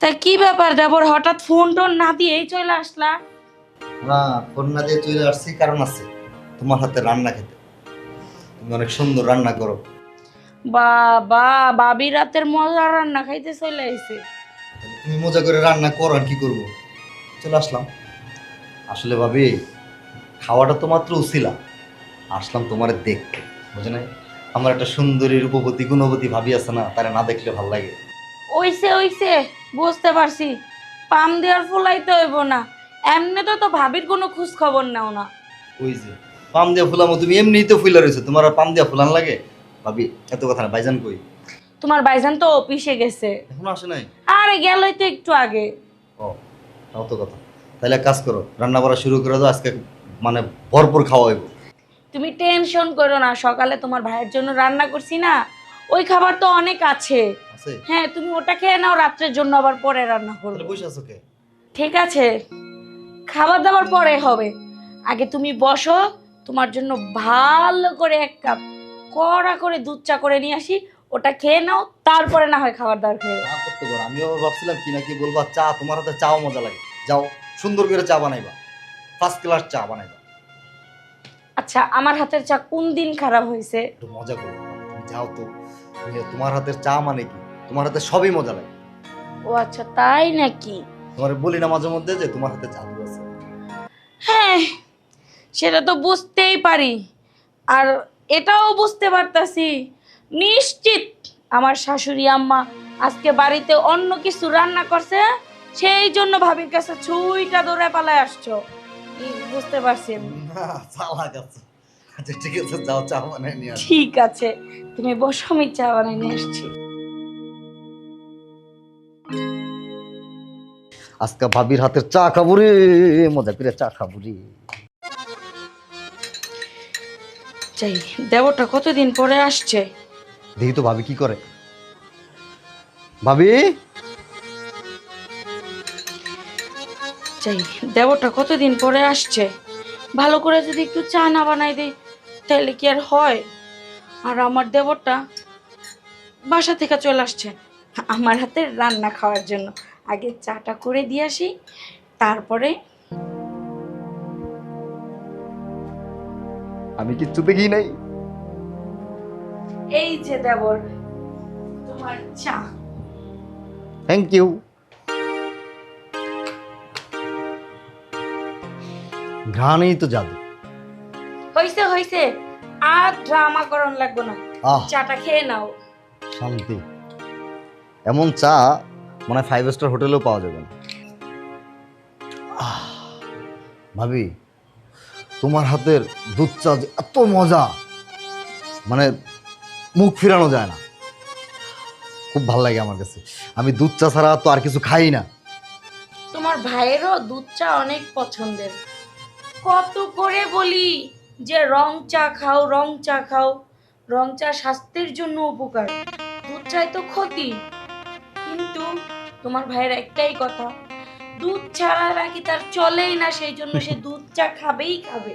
তা কি ব্যাপার দেবর? হঠাৎ ফোন টোন না দিয়েই চলে আসলা? না ফোন না দিয়ে চলে আসছি কারণ আছে তোমার হাতে রান্না খেতে। তুমি অনেক সুন্দর রান্না করো। বাবা বাবি রাতের মজা রান্না খাইতে চলে আইছে। তুমি মজা করে রান্না করো আর কি করব? চলে আসলাম। আসলে ভাবি খাওয়াটা তো মাত্র উছিলা। আসলাম তোমার দেখতে বুঝে নাই? আমার একটা সুন্দরী রূপবতী গুণবতী ভাবি আছে না তারা না দেখলে ভালো লাগে। ওইসে ওইসে। বুঝতে পারছি। পাম দেওয়ার ফুলাইতে হইব না। এমনি তো তো ভাবির কোনো খোঁজ খবর নাও না। ওই যে পাম দিয়া ফুলামো তুমি এমনিই তো ফুলা রয়েছে। তোমার আর পাম দিয়া ফুলান লাগে? ভাবি এত কথা না বাইজান কই? তোমার ভাইজান তো অফিসে গেছে। এখনও আসে নাই? আরে গেলই তো একটু আগে। ও তাও তো কথা। তাহলে এক কাজ করো রান্না করা শুরু করে দাও আজকে মানে ভরপুর খাওয়া হইব। তুমি টেনশন করো না সকালে তোমার ভাইয়ের জন্য রান্না করছি না। ওই খাবার তো অনেক আছে। আছে? হ্যাঁ তুমি ওটা খেয়ে নাও রাত্রের জন্য আবার পরে রান্না তাহলে বসে আছো কে? ঠিক আছে। খাবার দাবার পরে হবে। আগে তুমি বসো তোমার জন্য ভালো করে এক কাপ কড়া করে দুধ চা করে নিয়ে আসি ওটা খেয়ে নাও তারপরে না হয় খাবার দাবার খেয়ে না করতে পারো। আমিও ভাবছিলাম কি না কি বলবা চা তোমার হাতে চাও মজা লাগে। যাও সুন্দর করে চা বানাইবা। ফার্স্ট ক্লাস চা বানাইবা। আচ্ছা আমার হাতের চা কোন দিন খারাপ হয়েছে? একটু মজা করো। তুমি যাও তো। তোমার হাতের চা মানে কি? তোমার হাতে সবই মজা লাগে। ও আচ্ছা তাই নাকি? তোমার বলি না মাঝে মধ্যে যে তোমার হাতে জাদু আছে। হ্যাঁ সেটা তো বুঝতেই পারি। আর এটাও বুঝতে পারতাছি। নিশ্চিত আমার শাশুড়ি আম্মা আজকে বাড়িতে অন্য কিছু রান্না করছে সেই জন্য ভাবির কাছে ছুইটা দৌড়ে পালায় আসছো। বুঝতে পারছি আচ্ছা ঠিক আছে। ঠিক তুমি বসো আমি চা বানাই নিয়ে আসছি। আজকে ভাবির হাতের চা খাব রে মজা করে চা খাব রে চাই দেবটা কতদিন পরে আসছে? দেখি তো ভাবি কি করে। ভাবি? চাই দেবটা কতদিন পরে আসছে? ভালো করে যদি একটু চা না বানাই দেই তাহলে কি আর হয়? আর আমার দেবরটা বাসা থেকে চলে আসছে আমার হাতে রান্না খাওয়ার জন্য। আগে চাটা করে দিয়ে আসি তারপরে আমি কিচ্ছু দেখি নাই? এই যে দেবর তোমার চা। থ্যাংক ইউ ঘ্রাণেই তো জাদু। হইছে হইছে। আর ড্রামা করন লাগবে না। আহ। চাটা খেয়ে নাও। শান্তি। এমন চা মানে ফাইভ স্টার হোটেলেও পাওয়া যাবে না। ভাবি, তোমার হাতের দুধ চা যে এত মজা মানে মুখ ফিরানো যায় না। খুব ভালো লাগে আমার কাছে। আমি দুধ চা ছাড়া তো আর কিছু খাই না। তোমার ভাইয়েরও দুধ চা অনেক পছন্দের। কত করে বলি যে রং চা খাও, রং চা খাও, রং চা স্বাস্থ্যের জন্য উপকার। দুধ চাই তো ক্ষতি। কিন্তু তোমার ভাইয়ের একটাই কথা দুধ ছাড়া নাকি তার চলেই না সেই জন্য সে দুধ চা খাবেই খাবে।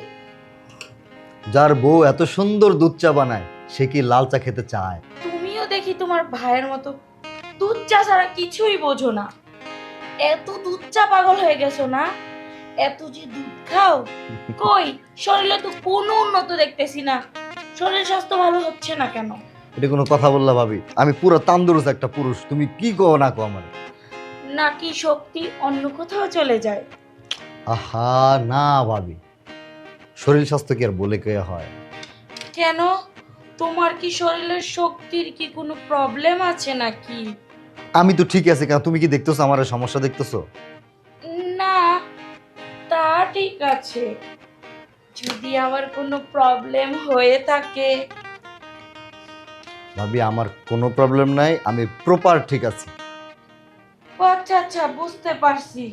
যার বউ এত সুন্দর দুধ চা বানায় সে কি লাল চা খেতে চায়? তুমিও দেখি তোমার ভাইয়ের মতো দুধ চা ছাড়া কিছুই বোঝো না। এত দুধ চা পাগল হয়ে গেছো না? এত যে দুধ খাও কই? শরীরে তো কোনো উন্নত দেখতেছি না। শরীর স্বাস্থ্য ভালো হচ্ছে না কেন? এটা কোনো কথা বললা ভাবি। আমি পুরো তান্দুরুস একটা পুরুষ তুমি কি কো না কো আমার? নাকি শক্তি অন্য কোথাও চলে যায়? আহা না ভাবি। শরীর স্বাস্থ্য কি আর বলে কে হয়? কেন? তোমার কি শরীরের শক্তির কি কোনো প্রবলেম আছে নাকি? আমি তো ঠিক আছে কেন তুমি কি দেখতেছো আমার সমস্যা দেখতেছো? না তা ঠিক আছে। যদি আমার কোনো প্রবলেম হয়ে থাকে ভাবি আমার কোনো প্রবলেম নাই আমি প্রপার ঠিক আছি। ও আচ্ছা আচ্ছা বুঝতে পারছি।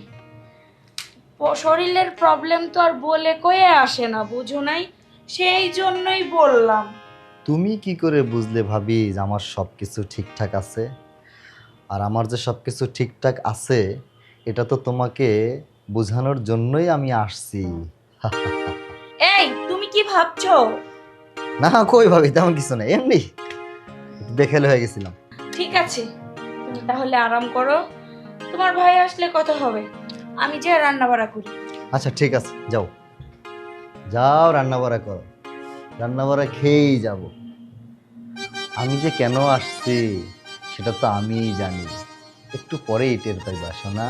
প- শরীরের প্রবলেম তো আর বলে কয়ে আসে না বুঝো নাই? সেই জন্যই বললাম। তুমি কি করে বুঝলে ভাবি যে আমার সব কিছু ঠিকঠাক আছে? আর আমার যে সব কিছু ঠিকঠাক আছে এটা তো তোমাকে বোঝানোর জন্যই আমি আসছি। এই তুমি কি ভাবছ? না কই ভাবি তেমন কিছু নাই এমনি। বেখেলে হয়ে গেছিলাম। ঠিক আছে তুমি তাহলে আরাম করো। তোমার ভাই আসলে কথা হবে আমি যে রান্না বাড়া করি। আচ্ছা ঠিক আছে যাও। যাও রান্না বাড়া করো। রান্না বাড়া খেয়েই যাব। আমি যে কেন আসছি সেটা তো আমিই জানি। একটু পরেই টের পাইবা শোনা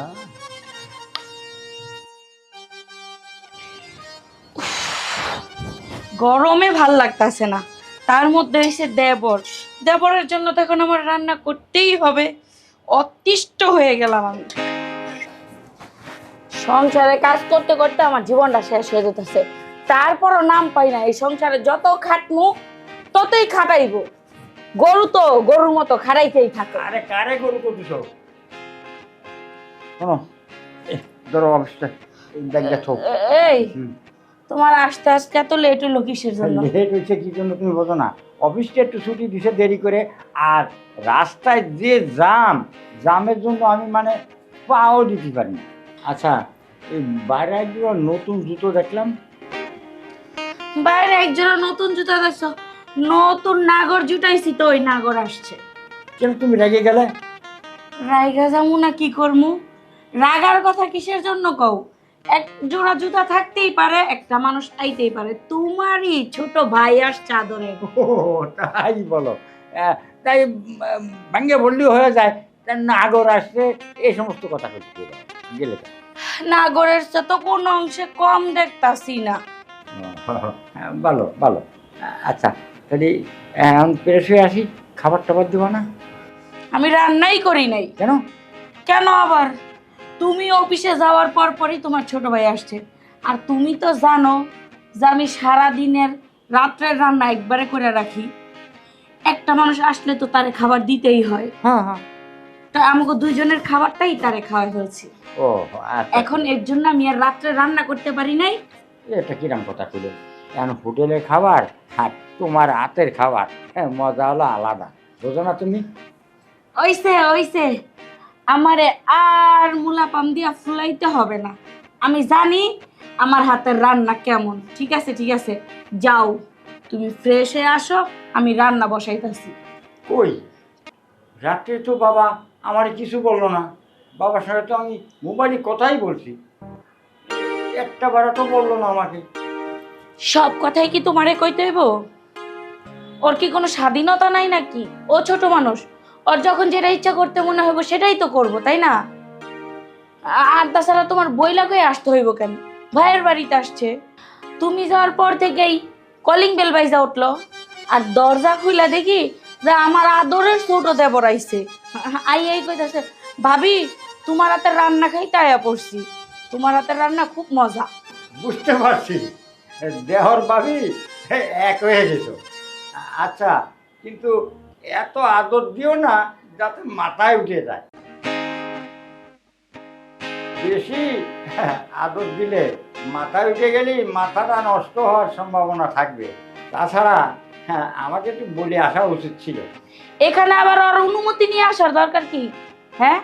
গরমে ভালো লাগতেছে না। তার মধ্যে এসে দেবর। দেবরের জন্য তো এখন আমার রান্না করতেই হবে। অতিষ্ঠ হয়ে গেলাম আমি। সংসারে কাজ করতে করতে আমার জীবনটা শেষ হয়ে যেতেছে। তারপরও নাম পাই না। এই সংসারে যত খাটমু ততই খাটাইব। গরু তো গরুর মতো খাটাইতেই থাকে। আরে কারে গরু করতেছ? শোনো এই ধরো অবস্থা। এই ব্যাগটা থোক এই তোমার আসতে আসতে এত লেট হলো কিসের জন্য? লেট হয়েছে কি জন্য তুমি বোঝো না। অফিসটা একটু ছুটি দিছে দেরি করে। আর রাস্তায় যে জাম জামের জন্য আমি মানে পাও দিতে পারি না আচ্ছা এই বাইরে একজন নতুন জুতো দেখলাম। বাইরে একজোড়া নতুন জুতো দেখছ? নতুন নাগর জুটাইছি তো ওই নাগর আসছে। কেন তুমি রেগে গেলে? রাইগা যামু না কি করমু? রাগার কথা কিসের জন্য কও? এক জোড়া জুতা থাকতেই পারে একটা মানুষ আইতেই পারে। তোমারই ছোট ভাই আসছে আদরে ও তাই বলো। আহ, তাই ভাঙ্গে বললেও হয়ে যায়। তা নাগর আসছে এই সমস্ত কথা করতে গেলে কেন? নাগরের সে তো কোনো অংশে কম দেখতাছি না। হ্যাঁ, ভালো ভালো আচ্ছা তাহলে এখন ফ্রেশ হয়ে আসি খাবার টাবার দেবো না? আমি রান্নাই করি নাই। কেন? কেন আবার? তুমি অফিসে যাওয়ার পর পরই তোমার ছোট ভাই আসছে। আর তুমি তো জানো যে আমি সারা দিনের রাত্রের রান্না একবারে করে রাখি। একটা মানুষ আসলে তো তারে খাবার দিতেই হয়। হ্যাঁ হ্যাঁ। তো আমাকে দুইজনের খাবারটাই তারে খাওয়া ফেলছি ও আচ্ছা। এখন এর জন্য আমি আর রাত্রে রান্না করতে পারি নাই। এটা কিরাম কথা কইলে এখন হোটেলের খাবার আর তোমার হাতের খাবার হ্যাঁ মজা হলো আলাদা। বোঝো না তুমি? ওইসে ওইসে আমারে আর মুলা পাম দিয়া ফুলাইতে হবে না। আমি জানি আমার হাতের রান্না কেমন। ঠিক আছে ঠিক আছে। যাও তুমি ফ্রেশ হয়ে আসো আমি রান্না বসাইতেছি। কই? রাত্রে তো বাবা আমার কিছু বলল না। বাবার সঙ্গে তো আমি মোবাইলে কথাই বলছি। একটা বারো তো বলল না আমাকে। সব কথাই কি তোমারে কইতে হইব? ওর কি কোনো স্বাধীনতা নাই নাকি? ও ছোট মানুষ। ওর যখন যেটা ইচ্ছা করতে মনে হইব সেটাই তো করব, তাই না? আর তাছাড়া তোমার বইলা কয়ে আসতে হইব কেন? ভাইয়ের বাড়িতে আসছে। তুমি যাওয়ার পর থেকেই কলিং বেল বাইজা উঠল। আর দরজা খুইলা দেখি যে আমার আদরের ছোট দেবর আইছে। আই আই কইতাছে, ভাবি, তোমার হাতের রান্না খাই তাইয়া পড়ছি। তোমার হাতের রান্না খুব মজা। বুঝতে পারছি। দেহর ভাবি এক হয়ে যেত আচ্ছা কিন্তু এত আদর দিও না যাতে মাথায় উঠে যায়। বেশি আদর দিলে মাথায় উঠে গেলেই মাথাটা নষ্ট হওয়ার সম্ভাবনা থাকবে। তাছাড়া হ্যাঁ আমাকে একটু বলে আসা উচিত ছিল। এখানে আবার ওর অনুমতি নিয়ে আসার দরকার কি? হ্যাঁ?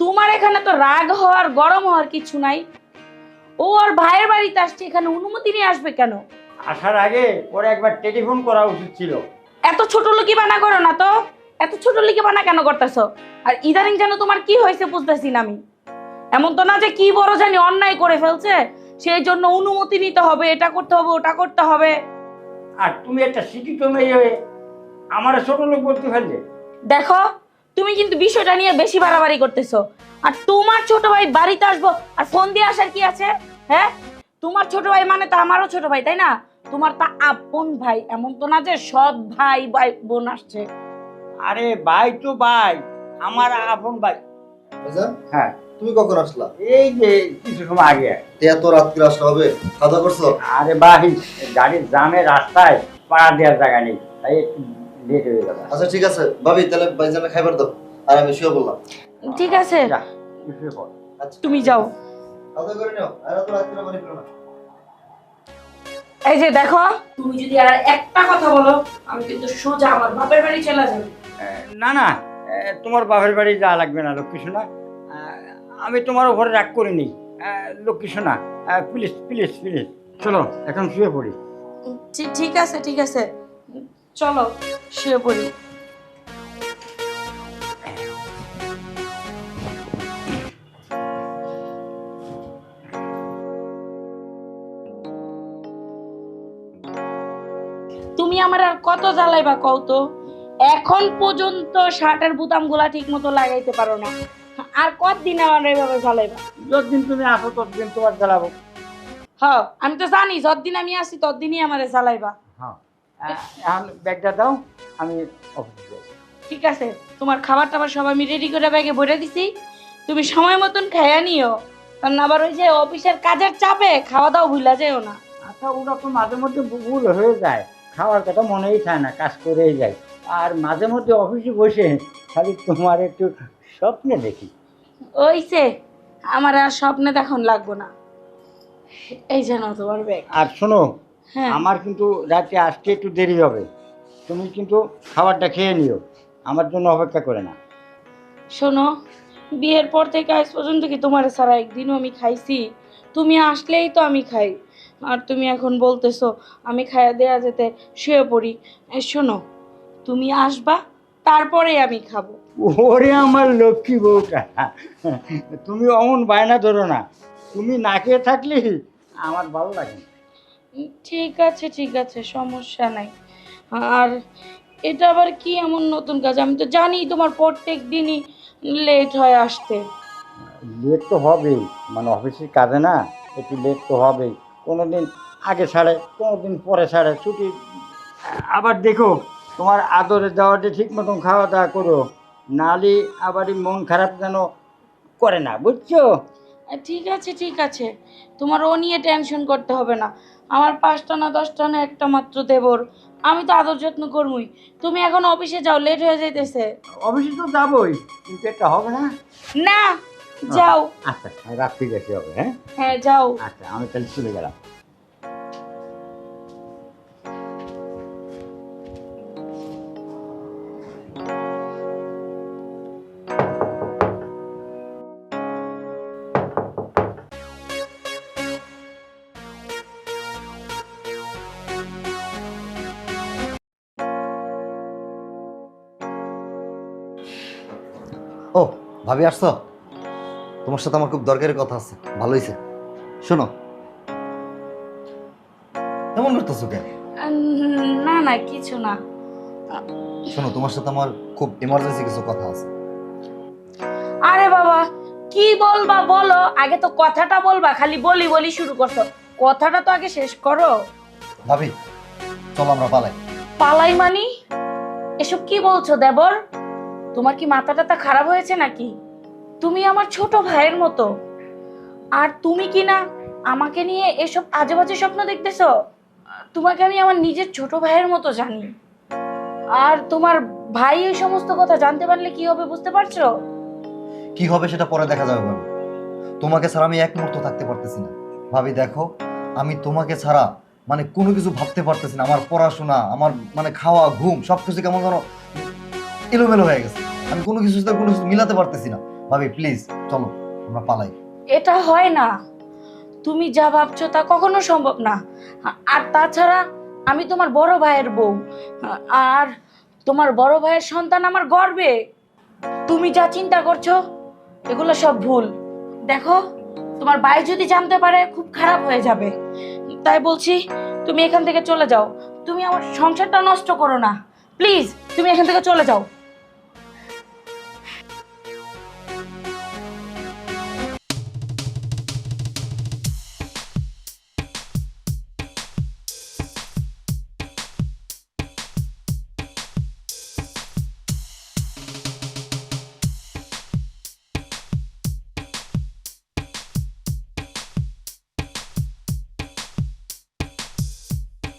তোমার এখানে তো রাগ হওয়ার গরম হওয়ার কিছু নাই। ও আর ভাইয়ের বাড়িতে আসছে এখানে অনুমতি নিয়ে আসবে কেন? আসার আগে ওরা একবার টেলিফোন করা উচিত ছিল। এত ছোট লোকি বানা করো না তো। এত ছোট লোকি বানা কেন করতেছো? আর ইদানিং যেন তোমার কি হয়েছে বুঝতেছি না আমি। এমন তো না যে কি বড় জানি অন্যায় করে ফেলছে সেই জন্য অনুমতি নিতে হবে এটা করতে হবে ওটা করতে হবে। আর তুমি একটা শিক্ষিত মেয়ে হয়ে আমার ছোট লোক বলতে ফেললে? দেখো তুমি কিন্তু বিষয়টা নিয়ে বেশি বাড়াবাড়ি করতেছো। আর তোমার ছোট ভাই বাড়িতে আসব আর ফোন দিয়ে আসার কি আছে? হ্যাঁ? তোমার ছোট ভাই মানে তো আমারও ছোট ভাই তাই না? তোমার তা আপন ভাই এমন তো না যে সব ভাই ভাই বোন আসছে। আরে ভাই তো ভাই আমার আপন ভাই। বুঝলেন হ্যাঁ। তুমি কখন আসলা? এই যে কিছু সময় আগে। এত রাত্রে আসলে হবে? খাওয়া করছ? আরে ভাই গাড়ির জামে রাস্তায় পাড়া দেওয়ার জায়গা নেই তাই একটু লেট হয়ে গেল। আচ্ছা ঠিক আছে। ভাবি তাহলে বাইজানে খাইবার দাও আর আমি শুয়ে বললাম ঠিক আছে। যা, শুয়ে পড়। আচ্ছা। তুমি যাও। খাওয়া করে নাও আর এত মানে না। এই যে দেখো। তুমি যদি আর একটা কথা বলো আমি কিন্তু সোজা আমার বাপের বাড়ি চলে যাব। না না তোমার বাপের বাড়ি যাওয়া লাগবে না লক্ষ্মী সোনা আমি তোমার উপরে রাগ করিনি। নি লক্ষ্মী সোনা প্লিজ প্লিজ প্লিজ চলো এখন শুয়ে পড়ি। ঠিক- ঠিক আছে ঠিক আছে। চলো শুয়ে পড়ি। জ্বালাইবা কও তো। এখন পর্যন্ত শার্টের বুতামগুলা ঠিক মতো লাগাইতে পারো না। আর কতদিন আমার এইভাবে জ্বালাইবা? যতদিন তুমি আসো ততদিন তোমার জ্বালাবো। হ্যাঁ আমি তো জানি যতদিন আমি আসি ততদিনই আমারে জ্বালাইবা। হ্যাঁ ব্যাগটা দাও আমি ঠিক আছে তোমার খাবার টাবার সব আমি রেডি করে ব্যাগে ভরে দিছি। তুমি সময় মতন খাইয়া নিও। কারণ আবার ওই যে অফিসের কাজের চাপে খাওয়া দাওয়া ভুলা যেও না। আচ্ছা ওরা তো মাঝে মধ্যে ভুল হয়ে যায়। খাওয়ার কথা মনেই থাকে না কাজ করেই যায় আর মাঝে মধ্যে অফিসে বসে খালি তোমার একটু স্বপ্নে দেখি। ওইছে আমার আর স্বপ্নে দেখন লাগবো না। এই যেন তোমার ব্যাগ আর শোনো হ্যাঁ। আমার কিন্তু রাতে আসতে একটু দেরি হবে। তুমি কিন্তু খাবারটা খেয়ে নিও আমার জন্য অপেক্ষা করে না। শোনো বিয়ের পর থেকে আজ পর্যন্ত কি তোমার সারা একদিনও আমি খাইছি? তুমি আসলেই তো আমি খাই। আর তুমি এখন বলতেছো আমি খাইয়া দেয়া যেতে শুয়ে পড়ি। এ, শোনো তুমি আসবা তারপরে আমি খাব। ওরে আমার লক্ষ্মী বউটা তুমি অমন বায়না ধরো না। তুমি না খেয়ে থাকলে আমার ভালো লাগে না। উম, ঠিক আছে ঠিক আছে সমস্যা নাই। আর এটা আবার কি এমন নতুন কাজ? আমি তো জানি তোমার প্রত্যেক দিনই লেট হয় আসতে। লেট তো হবেই মানে অফিসের কাজে না একটু লেট তো হবেই। কোনো দিন আগে ছাড়ে কোনো দিন পরে ছাড়ে ছুটি। আবার দেখো তোমার আদরে দেওয়াটা ঠিক মতন খাওয়া দাওয়া করো। নালি আবার এই মন খারাপ যেন করে না বুঝছ? ঠিক আছে ঠিক আছে। তোমার ও নিয়ে টেনশন করতে হবে না। আমার পাঁচটা না দশটা না একটা মাত্র দেবর। আমি তো আদর যত্ন করবই। তুমি এখন অফিসে যাও লেট হয়ে যাইতেছে। অফিসে তো যাবোই কিন্তু এটা হবে না। না যাও। আচ্ছা রাত্রি বেশি হবে হ্যাঁ? হ্যাঁ যাও। আচ্ছা আমি তাহলে চলে গেলাম। ও ভাবি আসছো? তোমার সাথে আমার খুব দরকারি কথা আছে। ভালো হয়েছে শোনো। এমন করতেছো কেন? না না কিছু না। শোনো তোমার সাথে আমার খুব ইমার্জেন্সি কিছু কথা আছে। আরে বাবা কি বলবা বলো? আগে তো কথাটা বলবা খালি বলি বলি শুরু করছ। কথাটা তো আগে শেষ করো। ভাবি চলো আমরা পালাই। পালাই মানি? এসব কি বলছো দেবর? তোমার কি মাথা টাথা খারাপ হয়েছে নাকি? তুমি আমার ছোট ভাইয়ের মতো। আর তুমি কি না আমাকে নিয়ে এসব আজে বাজে স্বপ্ন দেখতেছ? তোমাকে আমি আমার নিজের ছোট ভাইয়ের মতো জানি। আর তোমার ভাই এই সমস্ত কথা জানতে পারলে কি হবে বুঝতে পারছ? কি হবে সেটা পরে দেখা যাবে ভাবি। তোমাকে ছাড়া আমি এক মুহূর্ত থাকতে পারতেছি না। ভাবি, দেখো, আমি তোমাকে ছাড়া মানে কোনো কিছু ভাবতে পারতেছি না। আমার পড়াশোনা, আমার মানে খাওয়া, ঘুম সব কিছু কেমন যেন এলোমেলো হয়ে গেছে। আমি কোনো কিছু সাথে কোনো কিছু মিলাতে পারতেছি না। ভাবি প্লিজ চলো, আমরা পালাই। এটা হয় না। তুমি যা ভাবছ তা কখনো সম্ভব না। আর তাছাড়া আমি তোমার বড় ভাইয়ের বউ। আর তোমার বড় ভাইয়ের সন্তান আমার গর্বে। তুমি যা চিন্তা করছ, এগুলো সব ভুল। দেখো, তোমার ভাই যদি জানতে পারে, খুব খারাপ হয়ে যাবে। তাই বলছি, তুমি এখান থেকে চলে যাও। তুমি আমার সংসারটা নষ্ট করো না। প্লিজ তুমি এখান থেকে চলে যাও।